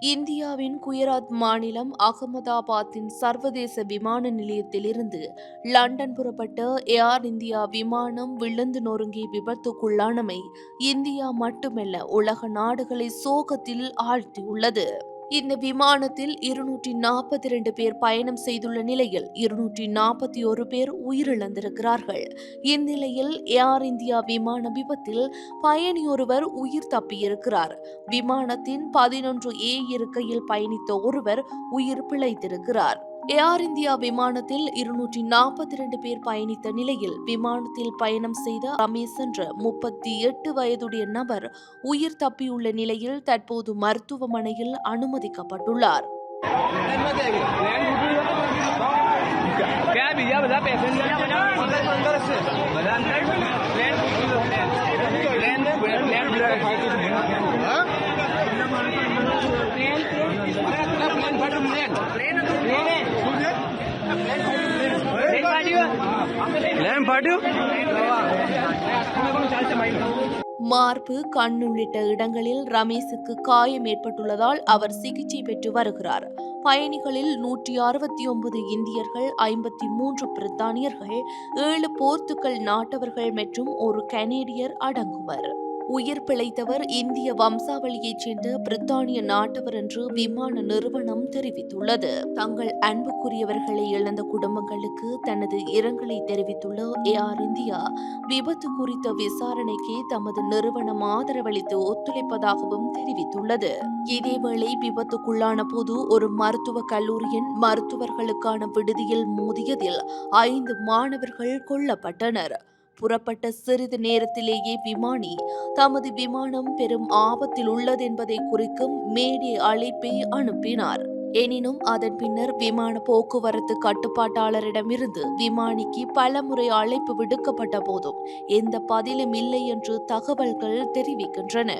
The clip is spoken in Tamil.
இந்தியாவின் குயராத் மாநிலம் அகமதாபாத்தின் சர்வதேச விமான நிலையத்திலிருந்து லண்டன் புறப்பட்ட ஏர் இந்தியா விமானம் விழுந்து நொறுங்கி விபத்துக்குள்ளானமை இந்தியா மட்டுமல்ல உலக நாடுகளை சோகத்தில் ஆழ்த்தியுள்ளது. இந்த விமானத்தில் இருநூற்றி நாற்பத்தி இரண்டு பேர் பயணம் செய்துள்ள நிலையில் இருநூற்றி நாற்பத்தி ஒரு பேர் உயிரிழந்திருக்கிறார்கள். இந்நிலையில் ஏர் இந்தியா விமான விபத்தில் பயணி ஒருவர் உயிர் தப்பியிருக்கிறார். விமானத்தின் பதினொன்று ஏ இருக்கையில் பயணித்த ஒருவர் உயிர் பிழைத்திருக்கிறார். ஏர் இந்தியா விமானத்தில் இருநூற்றி நாற்பத்தி இரண்டு பேர் பயணித்த நிலையில் விமானத்தில் பயணம் செய்த ரமேஷ் என்ற முப்பத்தி எட்டு வயதுடைய நபர் உயிர் தப்பியுள்ள நிலையில் தற்போது மருத்துவமனையில் அனுமதிக்கப்பட்டுள்ளார். பயன்பாடு மார்பு கண் உள்ளிட்ட இடங்களில் ரமேஷுக்கு காயம் ஏற்பட்டுள்ளதால் அவர் சிகிச்சை பெற்று வருகிறார். பயணிகளில் நூற்றி அறுபத்தி ஒன்பது இந்தியர்கள் ஐம்பத்தி மூன்று பிரித்தானியர்கள் ஏழு போர்த்துக்கல் நாட்டவர்கள் மற்றும் ஒரு கனேடியர் அடங்குவர். உயிர் பிழைத்தவர் இந்திய வம்சாவளியைச் சேர்ந்த பிரித்தானிய நாட்டவர் என்று விமான நிறுவனம் தெரிவித்துள்ளது. தங்கள் அன்புக்குரியவர்களை இழந்த குடும்பங்களுக்கு தனது இரங்கலை தெரிவித்துள்ள ஏஆர் இந்தியா விபத்து குறித்த விசாரணைக்கு தமது நிறுவனம் ஆதரவளித்து ஒத்துழைப்பதாகவும் தெரிவித்துள்ளது. இதேவேளை விபத்துக்குள்ளான போது ஒரு மருத்துவக் கல்லூரியின் மருத்துவர்களுக்கான விடுதியில் மோதியதில் ஐந்து மாணவர்கள் கொல்லப்பட்டனர். புறப்பட்ட சிறிது நேரத்திலேயே விமானி தமது விமானம் பெரும் ஆபத்தில் உள்ளது என்பதை குறிக்கும் மேடை அழைப்பை அனுப்பினார். எனினும் அதன் பின்னர் விமான போக்குவரத்து கட்டுப்பாட்டாளரிடமிருந்து விமானிக்கு பலமுறை அழைப்பு விடுக்கப்பட்ட போதும் எந்த பதிலும் இல்லை என்று தகவல்கள் தெரிவிக்கின்றன.